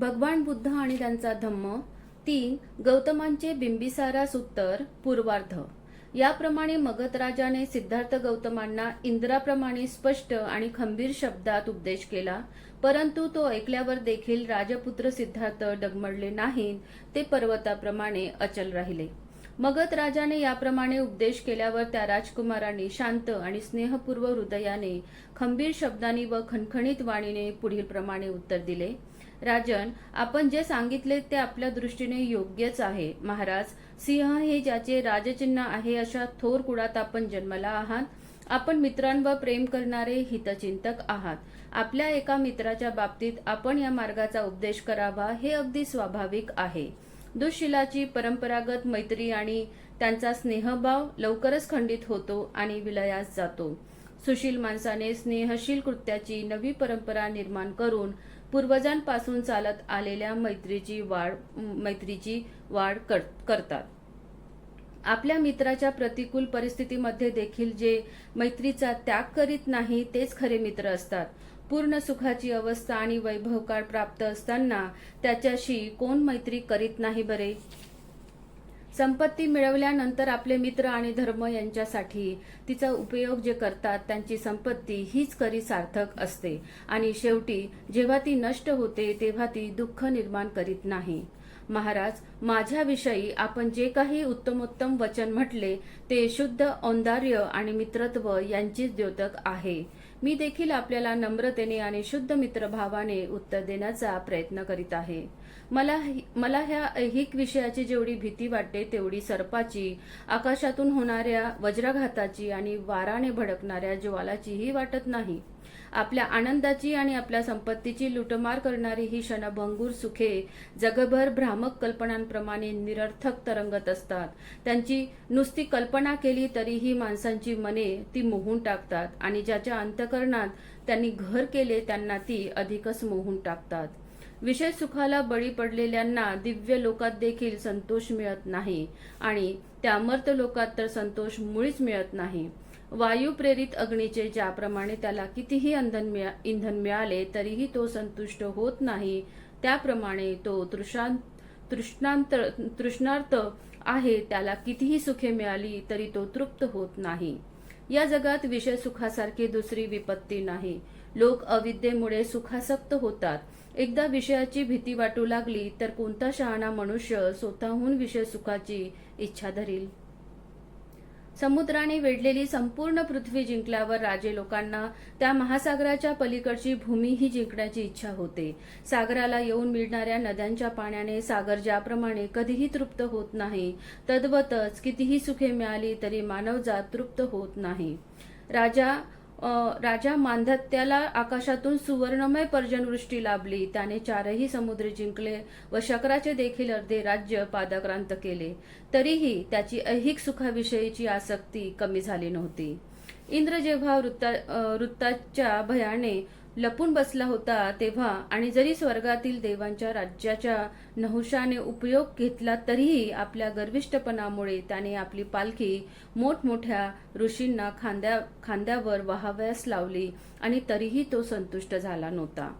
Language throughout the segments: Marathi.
भगवान बुद्ध आणि त्यांचा धम्म. तीन गौतमांचे बिंबिसारा सूत्तर पूर्वार्ध. याप्रमाणे मगध राजाने सिद्धार्थ गौतमांना इंद्राप्रमाणे स्पष्ट आणि खंबीर शब्दात उपदेश केला. परंतु तो ऐकल्यावर देखील राजपुत्र सिद्धार्थ डगमडले नाहीत ते पर्वताप्रमाणे अचल राहिले. मगध राजाने याप्रमाणे उपदेश केल्यावर त्या राजकुमारांनी शांत आणि स्नेहपूर्व हृदयाने खंबीर शब्दांनी व खणखणीत वाणीने पुढील प्रमाणे उत्तर दिले. राजन आपण जे सांगितले ते आपल्या दृष्टीने योग्यच आहे. महाराज सिंह हे ज्याचे राजचिन्ह आहे अशा थोर कुळात आपण जन्मला आहात. आपण मित्रांवर प्रेम करणारे हितचिंतक आहात. आपल्या एका मित्राच्या बाबतीत आपण या मार्गाचा उपदेश करावा हे अगदी स्वाभाविक आहे. दुःशिलाची परंपरागत मैत्री आणि त्यांचा स्नेहभाव लवकरच खंडित होतो आणि विलयास जातो. सुशील माणसाने स्नेहशील कृत्याची नवी परंपरा निर्माण करून पूर्वजांपासून चालत आलेल्या मैत्रीची वाढ मैत्रीची वाढ कर- करतात. आपल्या मित्राच्या प्रतिकूल परिस्थितीमध्ये देखील जे मैत्रीचा त्याग करीत नाही तेच खरे मित्र असतात. पूर्ण सुखाची अवस्था आणि वैभवकाळ प्राप्त असताना त्याच्याशी कोण मैत्री करीत नाही बरे? संपत्ती मिळवल्यानंतर आपले मित्र आणि धर्म यांच्यासाठी तिचा उपयोग जे करतात त्यांची संपत्ती हीच करी सार्थक असते. आणि शेवटी जेव्हा ती नष्ट होते तेव्हा ती दुःख निर्माण करीत नाही. महाराज माझ्याविषयी आपण जे काही उत्तमोत्तम वचन म्हटले ते शुद्ध औंदार्य आणि मित्रत्व यांचीच द्योतक आहे. मी देखील आपल्याला नम्रतेने आणि शुद्ध मित्रभावाने उत्तर देण्याचा प्रयत्न करीत आहे. मला मला ह्या ऐहिक विषयाची जेवढी भीती वाटते तेवढी सर्पाची आकाशातून होणाऱ्या वज्राघाताची आणि वाराने भडकणाऱ्या ज्वालाचीही वाटत नाही. आपल्या आनंदाची आणि आपल्या संपत्तीची लुटमार करणारी ही क्षणभंगूर सुखे जगभर भ्रामक कल्पनांप्रमाणे निरर्थक तरंगत असतात. त्यांची नुसती कल्पना केली तरीही माणसांची मने ती मोहून टाकतात आणि ज्याच्या अंतकरणात त्यांनी घर केले त्यांना ती अधिकच मोहून टाकतात. विषय सुखाला बळी पडलेल्यांना दिव्य लोकात देखील संतोष मिळत नाही. आणि त्यामर्त लोकात तर संतोष मुळीच मिळत नाही. वायू प्रेरित अग्नीचे ज्याप्रमाणे त्याला कितीही इंधन मिळा इंधन मिळाले तरीही तो संतुष्ट होत नाही. त्याप्रमाणे तो तृषांत तृष्णांत तृष्णार्थ आहे त्याला कितीही सुखे मिळाली तरी तो तृप्त होत नाही. या जगात विषय सुखासारखी दुसरी विपत्ती नाही. लोक अविद्येमुळे सुखासक्त होतात. एकदा विषयाची भीती वाटू लागली तर कोणता शहाणा मनुष्य स्वतःहून विषय सुखाची इच्छा धरील? समुद्राने वेढलेली संपूर्ण पृथ्वी जिंकल्यावर राजे लोकांना त्या महासागराच्या पलीकडची भूमीही जिंकण्याची इच्छा होते. सागराला येऊन मिळणाऱ्या नद्यांच्या पाण्याने सागर ज्याप्रमाणे कधीही तृप्त होत नाही तद्वतच कितीही सुखे मिळाली तरी मानवजात तृप्त होत नाही. राजा राजा मांधत्याला आकाशातून सुवर्णमय पर्जनवृष्टी लाभली. त्याने चारही समुद्र जिंकले व शकराचे देखील अर्धे राज्य पादाक्रांत केले. तरीही त्याची ऐहिक सुखाविषयीची आसक्ती कमी झाली नव्हती. इंद्र जेव्हा वृत्ता वृत्ताच्या भयाने लपून बसला होता तेव्हा आणि जरी स्वर्गातील देवांच्या राज्याच्या नहुशाने उपयोग घेतला तरीही आपल्या गर्विष्टपणामुळे त्याने आपली पालखी मोठमोठ्या ऋषींना खांद्या खांद्यावर वाहाव्यास लावली आणि तरीही तो संतुष्ट झाला नव्हता.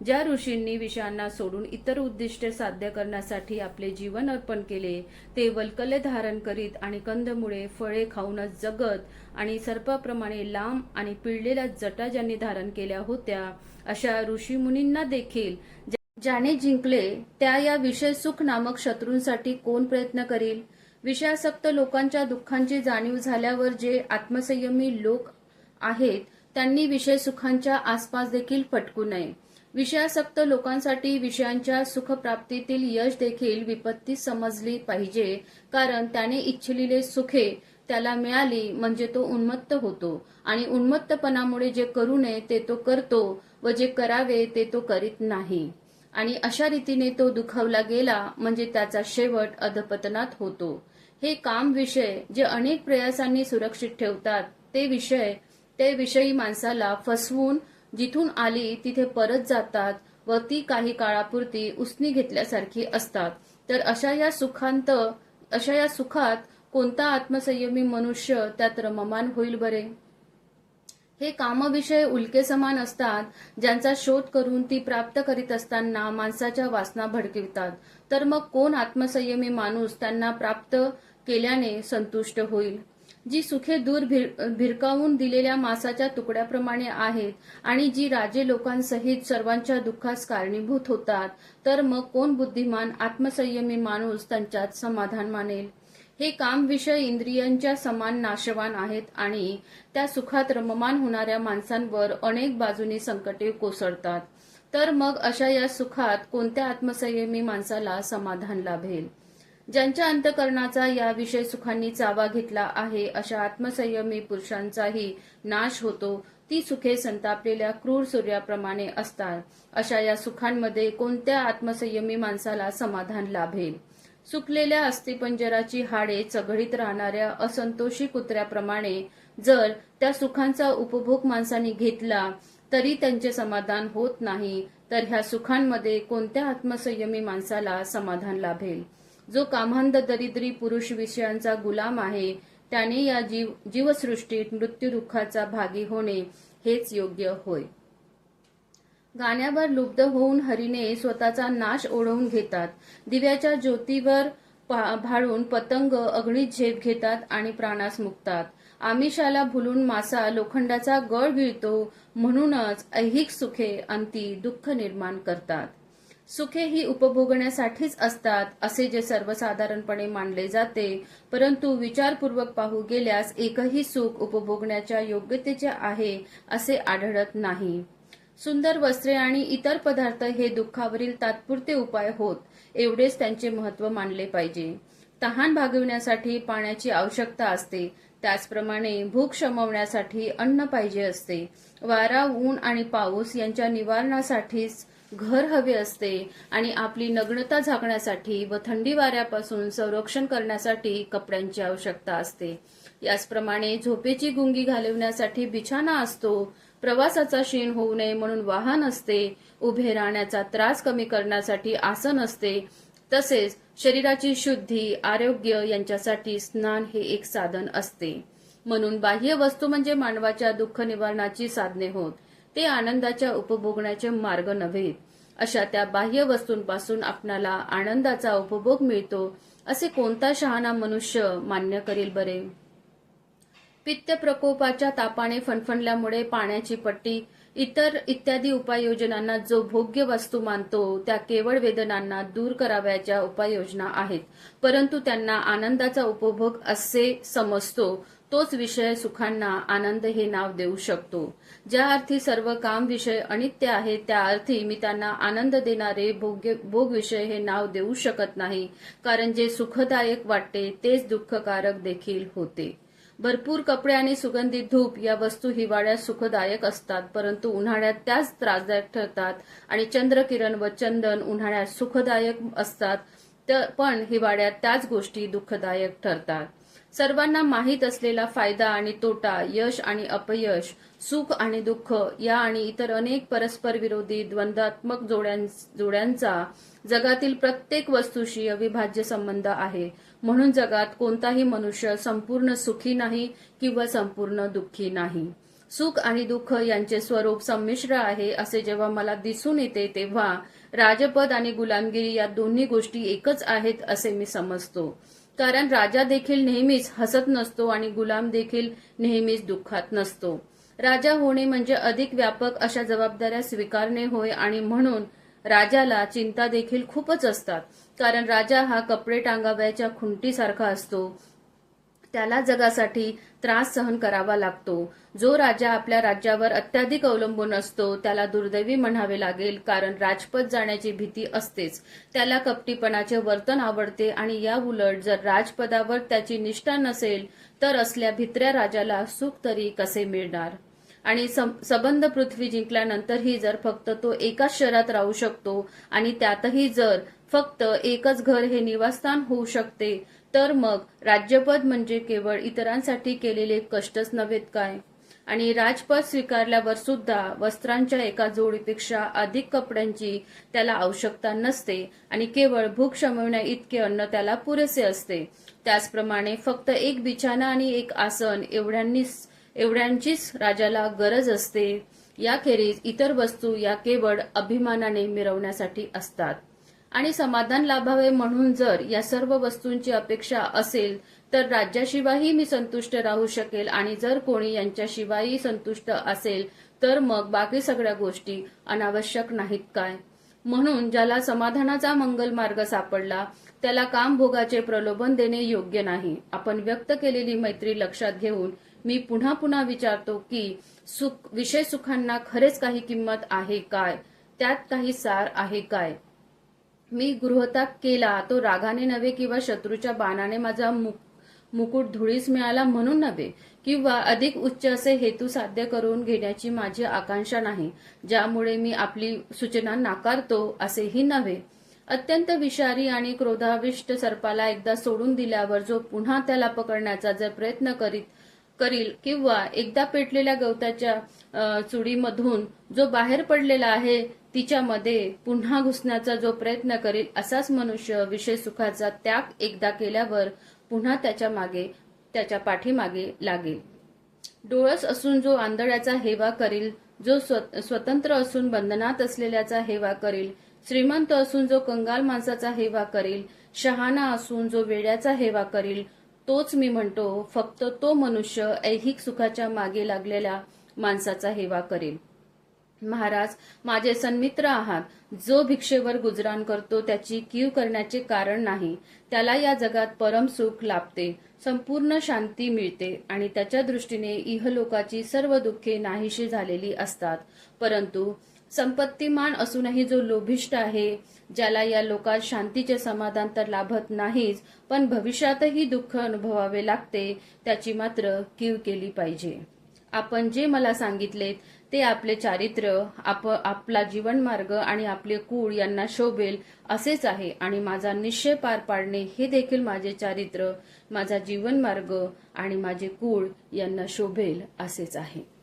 ज्या ऋषींनी विषयांना सोडून इतर उद्दिष्टे साध्य करण्यासाठी आपले जीवन अर्पण केले ते वल्कले धारण करीत आणि कंदमुळे फळे खाऊनच जगत आणि सर्पाप्रमाणे लांब आणि पिळलेल्या जटा ज्यांनी धारण केल्या होत्या अशा ऋषीमुनींना देखील ज्या- ज्याने जिंकले त्या या विषय सुख नामक शत्रूंसाठी कोण प्रयत्न करील? विषयासक्त लोकांच्या दुःखांची जाणीव झाल्यावर जे आत्मसंयमी लोक आहेत त्यांनी विषय सुखांच्या आसपास देखील फटकू नये. विषयासक्त लोकांसाठी विषयांच्या सुखप्राप्तीतील यश देखील विपत्ती समजली पाहिजे. कारण त्याने इच्छिलेले सुखे त्याला मिळाली म्हणजे तो उन्मत्त होतो. आणि उन्मत्तपणामुळे जे करू नये ते तो करतो व जे करावे ते तो करीत नाही. आणि अशा रीतीने तो दुखावला गेला म्हणजे त्याचा शेवट अधपतनात होतो. हे काम विषय जे अनेक प्रयासांनी सुरक्षित ठेवतात ते विषय ते विषयी माणसाला फसवून जिथून आली तिथे परत जातात व ती काही काळापुरती उसनी घेतल्यासारखी असतात. तर अशा या सुखांत अशा या सुखात कोणता आत्मसंयमी मनुष्य त्यात रममान होईल बरे? हे कामविषय उल्के समान असतात ज्यांचा शोध करून ती प्राप्त करीत असताना माणसाच्या वासना भडकिवतात. तर मग कोण आत्मसंयमी माणूस त्यांना प्राप्त केल्याने संतुष्ट होईल? जी सुखे दूर भिर भिरकावून दिलेल्या मासाच्या तुकड्याप्रमाणे आहेत आणि जी राजे लोकांसहित सर्वांच्या दुःखास कारणीभूत होतात तर मग कोण बुद्धिमान आत्मसंयमी माणूस त्यांच्यात समाधान मानेल? हे काम विषय इंद्रियांच्या समान नाशवान आहेत आणि त्या सुखात रममान होणाऱ्या माणसांवर अनेक बाजूनी संकटे कोसळतात. तर मग अशा या सुखात कोणत्या आत्मसंयमी माणसाला समाधान लाभेल? ज्यांच्या अंतकरणाचा या विषय सुखांनी चावा घेतला आहे अशा आत्मसंयमी पुरुषांचाही नाश होतो. ती सुखे संतापलेल्या क्रूर सूर्याप्रमाणे असतात. अशा या सुखांमध्ये कोणत्या आत्मसंयमी माणसाला समाधान लाभेल? सुकलेल्या अस्थिपंजराची हाडे चघळीत राहणाऱ्या असंतोषी कुत्र्याप्रमाणे जर त्या सुखांचा उपभोग माणसाने घेतला तरी त्यांचे समाधान होत नाही. तर ह्या सुखांमध्ये कोणत्या आत्मसंयमी माणसाला समाधान लाभेल? जो कामांध दरिद्री पुरुष विषयांचा गुलाम आहे त्याने या जीव जीवसृष्टीत मृत्यूदुःखाचा भागी होणे हेच योग्य होय. गाण्यावर लुब्ध होऊन हरीने स्वतःचा नाश ओढवून घेतात. दिव्याच्या ज्योतीवर भाळून पतंग अग्नीत झेप घेतात आणि प्राणास मुक्तात. आमिषाला भुलून मासा लोखंडाचा गळ गिळतो म्हणूनच ऐहिक सुखे अंती दुःख निर्माण करतात. सुखे ही उपभोगण्यासाठीच असतात असे जे सर्वसाधारणपणे मानले जाते. परंतु विचारपूर्वक पाहू गेल्यास एकही सुख उपभोगण्याच्या योग्यतेचे आहे असे आढळत नाही. सुंदर वस्त्रे आणि इतर पदार्थ हे दुःखावरील तात्पुरते उपाय होत एवढेच त्यांचे महत्त्व मानले पाहिजे. तहान भागविण्यासाठी पाण्याची आवश्यकता असते. त्याचप्रमाणे भूक शमवण्यासाठी अन्न पाहिजे असते. वारा ऊन आणि पाऊस यांच्या निवारणासाठीच घर हवे असते आणि आपली नग्नता झाकण्यासाठी व थंडी वाऱ्यापासून संरक्षण करण्यासाठी कपड्यांची आवश्यकता असते. याचप्रमाणे झोपेची गुंगी घालवण्यासाठी बिछाना असतो. प्रवासाचा क्षीण होऊ नये म्हणून वाहन असते. उभे राहण्याचा त्रास कमी करण्यासाठी आसन असते. तसेच शरीराची शुद्धी आरोग्य यांच्यासाठी स्नान हे एक साधन असते. म्हणून बाह्य वस्तू म्हणजे मानवाच्या दुःख निवारणाची साधने होत. ते आनंदाच्या उपभोगण्याचे मार्ग नव्हे. अशा त्या बाह्य वस्तूंपासून आपणाला आनंदाचा उपभोग मिळतो असे कोणता शहाणा मनुष्य मान्य करील बरे? पित्त प्रकोपाच्या तापाने फणफणल्यामुळे पाण्याची पट्टी इतर इत्यादी उपाययोजनांना जो भोग्य वस्तू मानतो त्या केवळ वेदनांना दूर करावयाच्या उपाययोजना आहेत. परंतु त्यांना आनंदाचा उपभोग असे समजतो तोच विषय सुखांना आनंद हे नाव देऊ शकतो. ज्या अर्थी सर्व काम विषय अनित्य आहे त्या अर्थी मी त्यांना आनंद देणारे भोग्य भोग विषय हे नाव देऊ शकत नाही. कारण जे सुखदायक वाटते तेच दुःखकारक देखील होते. भरपूर कपडे आणि सुगंधित धूप या वस्तू हिवाळ्यात सुखदायक असतात परंतु उन्हाळ्यात त्याच त्रासदायक ठरतात आणि चंद्रकिरण व चंदन उन्हाळ्यात सुखदायक असतात तर पण हिवाळ्यात त्याच गोष्टी दुःखदायक ठरतात. सर्वांना माहीत असलेला फायदा आणि तोटा यश आणि अपयश सुख आणि दुःख या आणि इतर अनेक परस्पर विरोधी द्वंद्वात्मक जोड्यां जोड्यांचा जगातील प्रत्येक वस्तूशी अविभाज्य संबंध आहे. म्हणून जगात कोणताही मनुष्य संपूर्ण सुखी नाही किंवा संपूर्ण दुःखी नाही. सुख आणि दुःख यांचे स्वरूप संमिश्र आहे असे जेव्हा मला दिसून येते तेव्हा राजपद आणि गुलामगिरी या दोन्ही गोष्टी एकच आहेत असे मी समजतो. कारण राजा देखील नेहमीच हसत नसतो आणि गुलाम देखील नेहमीच दुःखात नसतो. राजा होणे म्हणजे अधिक व्यापक अशा जबाबदाऱ्या स्वीकारणे होय आणि म्हणून राजाला चिंता देखील खूपच असतात. कारण राजा हा कपडे टांगाव्याच्या खुंटीसारखा असतो. त्याला जगासाठी त्रास सहन करावा लागतो. जो राजा आपल्या राज्यावर अत्याधिक अवलंबून असतो त्याला दुर्दैवी म्हणावे लागेल कारण राजपद जाण्याची भीती असतेच. त्याला कपटीपणाचे वर्तन आवडते आणि या उलट जर राजपदावर त्याची निष्ठा नसेल तर असल्या भित्र्या राजाला सुख तरी कसे मिळणार? आणि सं- सबंध पृथ्वी जिंकल्यानंतरही जर फक्त तो एकाच शहरात राहू शकतो आणि त्यातही जर फक्त एकच घर हे निवासस्थान होऊ शकते. तर मग राज्यपद म्हणजे केवळ इतरांसाठी केलेले कष्टच नव्हेत काय? आणि राजपद स्वीकारल्यावर सुद्धा वस्त्रांच्या एका जोडीपेक्षा अधिक कपड्यांची त्याला आवश्यकता नसते आणि केवळ भूक शमवण्या इतके अन्न त्याला पुरेसे असते. त्याचप्रमाणे फक्त एक बिछाना आणि एक आसन एवढ्यांनी एवढ्यांचीच राजाला गरज असते. याखेरीज इतर वस्तू या केवळ अभिमानाने मिरवण्यासाठी असतात. आणि समाधान लाभावे म्हणून जर या सर्व वस्तूंची अपेक्षा असेल तर राज्याशिवायही मी संतुष्ट राहू शकेल आणि जर कोणी यांच्याशिवायही संतुष्ट असेल तर मग बाकी सगळ्या गोष्टी अनावश्यक नाहीत काय? म्हणून ज्याला समाधानाचा मंगल मार्ग सापडला त्याला कामभोगाचे प्रलोभन देणे योग्य नाही. आपण व्यक्त केलेली मैत्री लक्षात घेऊन मी पुन्हा पुन्हा विचारतो की सुख विषय सुखांना खरेच काही किंमत आहे काय? त्यात काही सार आहे काय? मी गृहताग केला तो रागाने नव्हे किंवा शत्रूच्या बाणाने माझा मुकुट धुळीस मिळाला म्हणून नव्हे किंवा अधिक उच्च असे हेतू साध्य करून घेण्याची माझी आकांक्षा नाही ज्यामुळे मी आपली सूचना नाकारतो असेही नव्हे. अत्यंत विषारी आणि क्रोधाविष्ट सर्पाला एकदा सोडून दिल्यावर जो पुन्हा त्याला पकडण्याचा जर प्रयत्न करीत करील किंवा एकदा पेटलेल्या गवताच्या चुडीमधून जो बाहेर पडलेला आहे तिच्यामध्ये पुन्हा घुसण्याचा जो प्रयत्न करील असाच मनुष्य विषय सुखाचा त्याग एकदा केल्यावर पुन्हा त्याच्यामागे त्याच्या पाठीमागे लागेल. डोळस असून जो आंधळ्याचा हेवा करील जो स्व- स्वतंत्र असून बंधनात असलेल्याचा हेवा करील श्रीमंत असून जो कंगाल माणसाचा हेवा करील शहाणा असून जो वेड्याचा हेवा करील तोच मी म्हणतो फक्त तो मनुष्य ऐहिक सुखाच्या मागे लागलेल्या माणसाचा हेवा करेल. महाराज माझे सन्मित्र आहात. जो भिक्षेवर गुजराण करतो त्याची कीव करण्याचे कारण नाही. त्याला या जगात परम सुख लाभते. संपूर्ण शांती मिळते आणि त्याच्या दृष्टीने इहलोकाची सर्व दुःखे नाहीशी झालेली असतात. परंतु संपत्तीमान असूनही जो लोभिष्ट आहे ज्याला या लोकात शांतीचे समाधान तर लाभत नाहीच पण भविष्यातही दुःख अनुभवावे लागते त्याची मात्र कीव केली पाहिजे. आपण जे मला सांगितलेत ते आपले चारित्र्य आप आपला जीवनमार्ग आणि आपले कुळ यांना शोभेल असेच आहे. आणि माझा निश्चय पार पाडणे हे देखील माझे चारित्र्य माझा जीवनमार्ग आणि माझे कुळ यांना शोभेल असेच आहे.